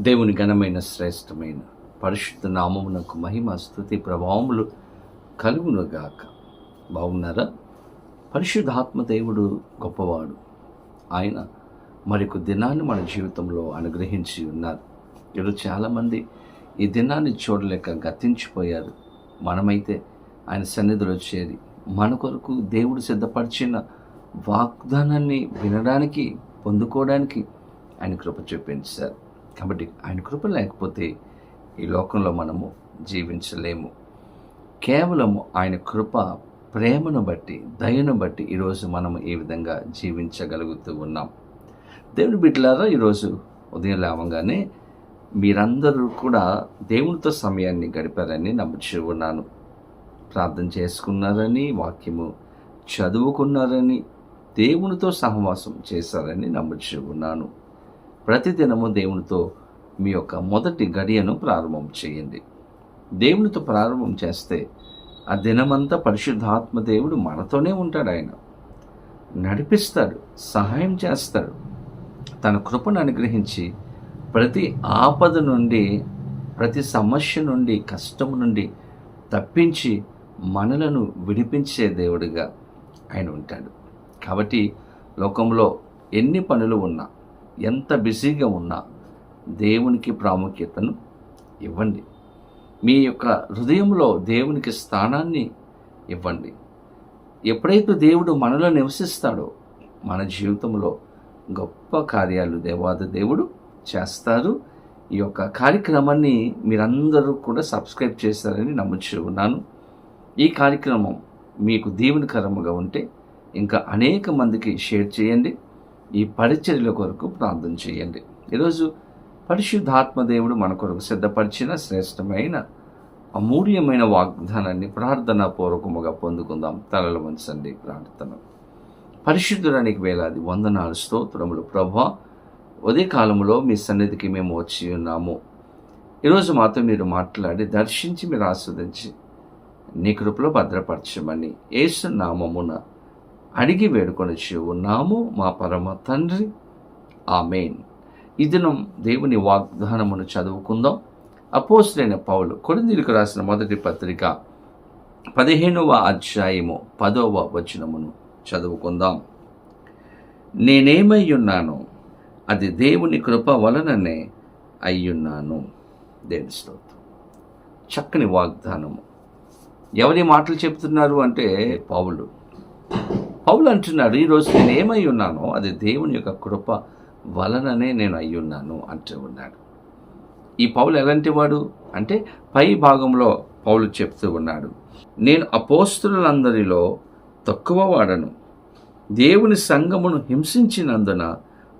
దేవుని ఘనమైన శ్రేష్టమైన పరిశుద్ధ నామమునకు మహిమ స్థుతి ప్రభావములు కలుగునుగాక. బాగున్నారా? పరిశుద్ధాత్మ దేవుడు గొప్పవాడు. ఆయన మరొక దినాన్ని మన జీవితంలో అనుగ్రహించి ఉన్నారు. ఈరోజు చాలామంది ఈ దినాన్ని చూడలేక గతించిపోయారు. మనమైతే ఆయన సన్నిధిలో చేరి మన కొరకు దేవుడు సిద్ధపరిచిన వాగ్దానాన్ని వినడానికి పొందుకోవడానికి ఆయన కృప చూపించారు. కాబట్టి ఆయన కృప లేకపోతే ఈ లోకంలో మనము జీవించలేము. కేవలము ఆయన కృప ప్రేమను బట్టి దయను బట్టి ఈరోజు మనం ఈ విధంగా జీవించగలుగుతూ ఉన్నాం. దేవుని బిడ్డలారా ఈరోజు ఉదయం లేవగానే మీరందరూ కూడా దేవునితో సమయాన్ని గడిపారని నమ్ముచూ ఉన్నాను. ప్రార్థన చేసుకున్నారని వాక్యము చదువుకున్నారని దేవునితో సహవాసం చేశారని నమ్ముచూ ఉన్నాను. ప్రతిదినము దేవునితో మీ యొక్క మొదటి గడియను ప్రారంభం చేయండి. దేవునితో ప్రారంభం చేస్తే ఆ దినమంతా పరిశుద్ధాత్మ దేవుడు మనతోనే ఉంటాడు ఆయన. నడిపిస్తాడు సహాయం చేస్తాడు. తన కృపను అనుగ్రహించి ప్రతి ఆపద నుండి ప్రతి సమస్య నుండి కష్టం నుండి తప్పించి మనలను విడిపించే దేవుడిగా ఆయన ఉంటాడు. కాబట్టి లోకంలో ఎన్ని పనులు ఉన్నా ఎంత బిజీగా ఉన్నా దేవునికి ప్రాముఖ్యతను ఇవ్వండి. మీ యొక్క హృదయంలో దేవునికి స్థానాన్ని ఇవ్వండి. ఎప్పుడైతే దేవుడు మనలో నివసిస్తాడో మన జీవితంలో గొప్ప కార్యాలు దేవాద దేవుడు చేస్తారు ఈ యొక్క కార్యక్రమాన్ని మీరందరూ కూడా సబ్స్క్రైబ్ చేస్తారని నమ్ముచు ఉన్నాను. ఈ కార్యక్రమం మీకు దీవెనకరముగా ఉంటే ఇంకా అనేక మందికి షేర్ చేయండి. ఈ పరిచర్యల కొరకు ప్రార్థన చేయండి. ఈరోజు పరిశుద్ధాత్మదేవుడు మన కొరకు సిద్ధపరిచిన శ్రేష్టమైన అమూల్యమైన వాగ్దానాన్ని ప్రార్థనా పూర్వకముగా పొందుకుందాం. తలలు వంచండి ప్రార్థన. పరిశుద్ధుడానికి వేలాది వందనాలు స్తోత్రములు. ప్రభా ఉదయ కాలంలో మీ సన్నిధికి మేము వచ్చి ఉన్నాము. ఈరోజు మాతో మీరు మాట్లాడి దర్శించి మీరు ఆస్వాదించి నీ కృపలో భద్రపరచమని ఏసు నామమున అడిగి వేడుకొని ఉన్నాము మా పరమ తండ్రి. ఆమెన్. ఈ దినం దేవుని వాగ్దానమును చదువుకుందాం. అపోస్తులైన పౌలు కొరిందీలకు రాసిన మొదటి పత్రిక పదిహేనవ అధ్యాయము పదవ వచనమును చదువుకుందాం. నేనేమై ఉన్నాను అది దేవుని కృప వలననే అయ్యున్నాను. దేవుని స్తోత్రం. చక్కని వాగ్దానము. ఎవరి మాటలు చెప్తున్నారు అంటే పౌలు. పౌలు అంటున్నాడు ఈరోజు నేను ఏమై ఉన్నానో అది దేవుని యొక్క కృప వలననే నేను అయ్యున్నాను అంటూ ఉన్నాడు. ఈ పౌలు ఎలాంటి వాడు? అంటే పై భాగంలో పౌలు చెప్తూ ఉన్నాడు నేను అపోస్తులందరిలో తక్కువ వాడను. దేవుని సంగమును హింసించినందున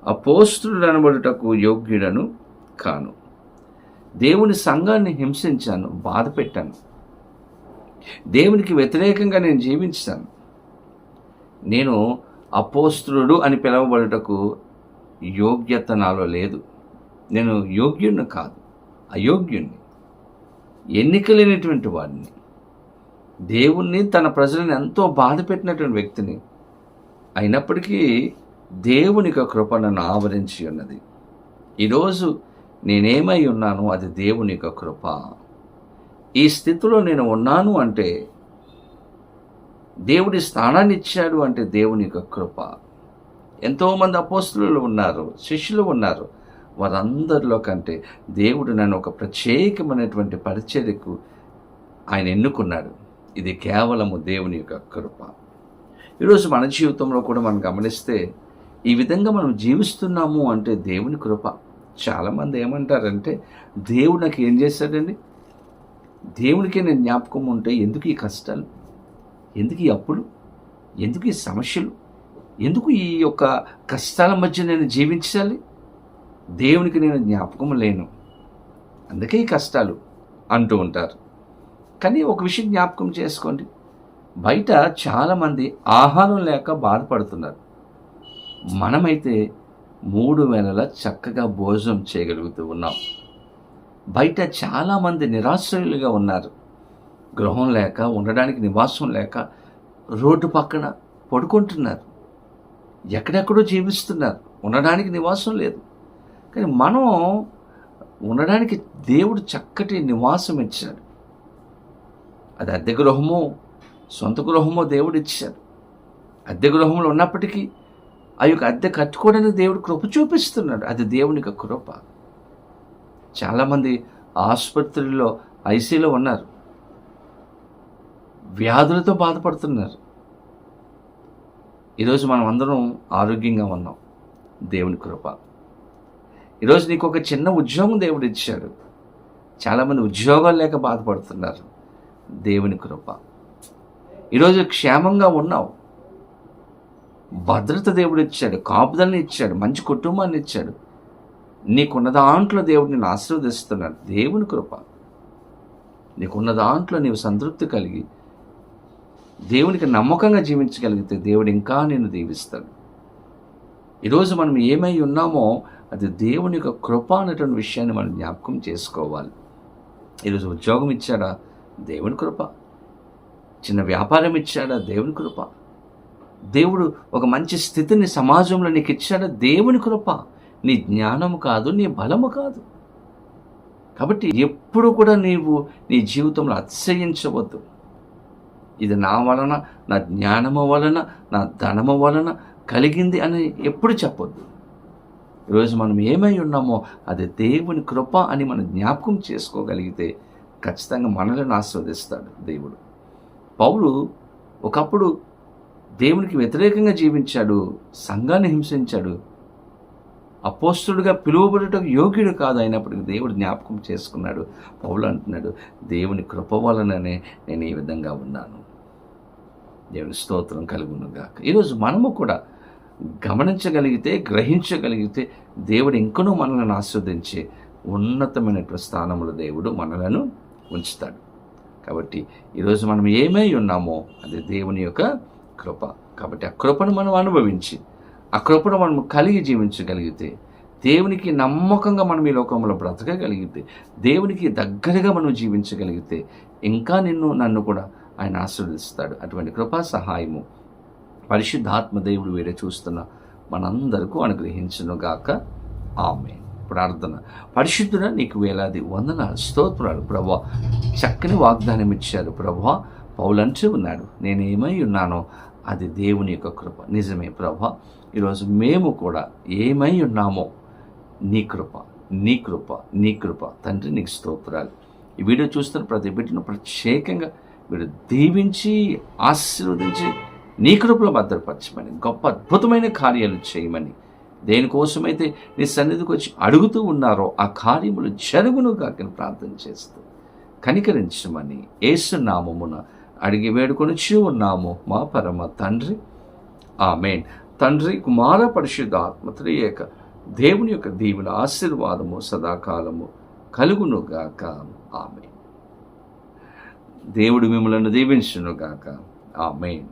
అపోస్తుడనబడుటకు యోగ్యుడను కాను. దేవుని సంఘాన్ని హింసించాను బాధ పెట్టాను దేవునికి వ్యతిరేకంగా నేను జీవించాను. నేను అపోస్తుడు అని పిలవబడుటకు యోగ్యత నాలో లేదు. నేను యోగ్యుడిని కాదు అయోగ్యుణ్ణి. ఎన్నిక లేనటువంటి వాడిని దేవుణ్ణి తన ప్రజలను ఎంతో బాధ పెట్టినటువంటి వ్యక్తిని అయినప్పటికీ దేవుని కృప నన్ను ఆవరించి ఉన్నది. ఈరోజు నేనేమై ఉన్నాను అది దేవుని కృప. ఈ స్థితిలో నేను ఉన్నాను అంటే దేవుడి స్థానాన్ని ఇచ్చాడు అంటే దేవుని యొక్క కృప. ఎంతోమంది అపోస్తులు ఉన్నారు శిష్యులు ఉన్నారు. వారందరిలో కంటే దేవుడు నన్ను ఒక ప్రత్యేకమైనటువంటి పరిచర్యకు ఆయన ఎన్నుకున్నాడు. ఇది కేవలము దేవుని యొక్క కృప. ఈరోజు మన జీవితంలో కూడా మనం గమనిస్తే ఈ విధంగా మనం జీవిస్తున్నాము అంటే దేవుని కృప. చాలామంది ఏమంటారంటే దేవుడు నాకు ఏం చేశాడండి? దేవునికి నేను జ్ఞాపకం ఉంటే ఎందుకు ఈ కష్టాలు? ఎందుకు ఈ అప్పులు? ఎందుకు ఈ సమస్యలు? ఎందుకు ఈ యొక్క కష్టాల మధ్య నేను జీవించాలి? దేవునికి నేను జ్ఞాపకం లేను. అందుకే ఈ కష్టాలు అంటూ ఉంటారు. కానీ ఒక విషయం జ్ఞాపకం చేసుకోండి. బయట చాలామంది ఆహారం లేక బాధపడుతున్నారు. మనమైతే మూడు వేలల చక్కగా భోజనం చేయగలుగుతూ ఉన్నాం. బయట చాలామంది నిరాశ్రయులుగా ఉన్నారు. గృహం లేక ఉండడానికి నివాసం లేక రోడ్డు పక్కన పడుకుంటున్నారు. ఎక్కడెక్కడో జీవిస్తున్నారు. ఉండడానికి నివాసం లేదు. కానీ మనం ఉండడానికి దేవుడు చక్కటి నివాసం ఇచ్చాడు. అది అద్దె గృహమో సొంత గృహమో దేవుడు ఇచ్చాడు. అద్దె గృహంలో ఉన్నప్పటికీ ఆ యొక్క అద్దె కట్టుకోవడానికి దేవుడు కృప చూపిస్తున్నాడు. అది దేవుని యొక్క కృప. చాలామంది ఆసుపత్రిలో ఐసీలో ఉన్నారు. వ్యాధులతో బాధపడుతున్నారు. ఈరోజు మనం అందరం ఆరోగ్యంగా ఉన్నాం. దేవుని కృప. ఈరోజు నీకు ఒక చిన్న ఉద్యోగం దేవుడు ఇచ్చాడు. చాలామంది ఉద్యోగాలు లేక బాధపడుతున్నారు. దేవుని కృప. ఈరోజు క్షేమంగా ఉన్నావు. భద్రత దేవుడు ఇచ్చాడు. కాపుదలని ఇచ్చాడు. మంచి కుటుంబాన్ని ఇచ్చాడు. నీకున్న దాంట్లో దేవుడు నేను ఆశీర్వదిస్తున్నాడు. దేవుని కృప. నీకున్న దాంట్లో నీవు సంతృప్తి కలిగి దేవునికి నమ్మకంగా జీవించగలిగితే దేవుడు ఇంకా నేను దీవిస్తాడు. ఈరోజు మనం ఏమై ఉన్నామో అది దేవుని యొక్క కృప అనేటువంటి విషయాన్ని మనం జ్ఞాపకం చేసుకోవాలి. ఈరోజు ఉద్యోగం ఇచ్చాడా? దేవుని కృప. చిన్న వ్యాపారం ఇచ్చాడా? దేవుని కృప. దేవుడు ఒక మంచి స్థితిని సమాజంలో నీకు ఇచ్చాడా? దేవుని కృప. నీ జ్ఞానము కాదు నీ బలము కాదు. కాబట్టి ఎప్పుడు కూడా నీవు నీ జీవితంలో అతిశయించవద్దు. ఇది నా వలన నా జ్ఞానము వలన నా ధనము వలన కలిగింది అని ఎప్పుడు చెప్పొద్దు. ఈరోజు మనం ఏమై ఉన్నామో అది దేవుని కృప అని మనం జ్ఞాపకం చేసుకోగలిగితే ఖచ్చితంగా మనలను ఆస్వాదిస్తాడు దేవుడు. పౌలు ఒకప్పుడు దేవునికి వ్యతిరేకంగా జీవించాడు సంఘాన్ని హింసించాడు అపోస్తుడుగా పిలువబడటకు యోగ్యుడు కాదు అయినప్పటికీ దేవుడు జ్ఞాపకం చేసుకున్నాడు. పౌలు అంటున్నాడు దేవుని కృప వలననే నేను ఈ విధంగా ఉన్నాను. దేవుని స్తోత్రం కలుగునుగాక. ఈరోజు మనము కూడా గమనించగలిగితే గ్రహించగలిగితే దేవుడు ఇంకనూ మనల్ని ఆస్వాదించే ఉన్నతమైనటువంటి స్థానంలో దేవుడు మనలను ఉంచుతాడు. కాబట్టి ఈరోజు మనం ఏమై ఉన్నామో అది దేవుని యొక్క కృప. కాబట్టి ఆ కృపను మనం అనుభవించి ఆ కృపను మనం కలిగి జీవించగలిగితే దేవునికి నమ్మకంగా మనం ఈ లోకంలో బ్రతకగలిగితే దేవునికి దగ్గరగా మనం జీవించగలిగితే ఇంకా నిన్ను నన్ను కూడా ఆయన ఆశీర్వదిస్తాడు. అటువంటి కృపా సహాయము పరిశుద్ధాత్మ దేవుడు వేరే చూస్తున్న మనందరికీ అనుగ్రహించునుగాక ఆమె ప్రార్థన. పరిశుద్ధుడ నీకు వేలాది వందన స్తోత్రాలు. ప్రభా చక్కని వాగ్దానం ఇచ్చారు. ప్రభా పౌలంటూ ఉన్నాడు నేను ఏమై ఉన్నానో అది దేవుని యొక్క కృప. నిజమే ప్రభా ఈరోజు మేము కూడా ఏమై ఉన్నామో నీ కృప నీ కృప నీ కృప. తండ్రి నీకు స్తోత్రాలు. ఈ వీడియో చూస్తున్న ప్రతి బిడ్డను ప్రత్యేకంగా వీడు దీవించి ఆశీర్వదించి నీ కృపలో భద్రపరచమని గొప్ప అద్భుతమైన కార్యాలు చేయమని. దేనికోసమైతే నీ సన్నిధికి వచ్చి అడుగుతూ ఉన్నారో ఆ కార్యములు జరుగును కాకని ప్రార్థన చేస్తూ కనికరించమని ఏసునామమున అడిగి వేడుకొని ఉన్నాము మా పరమ తండ్రి. ఆమెన్. తండ్రి కుమార పరిశుద్ధ ఆత్మ దేవుని యొక్క దీవుల ఆశీర్వాదము సదాకాలము కలుగునుగాక ఆమె దేవుడు మిమ్మలను దీవించునుగాక మెయిన్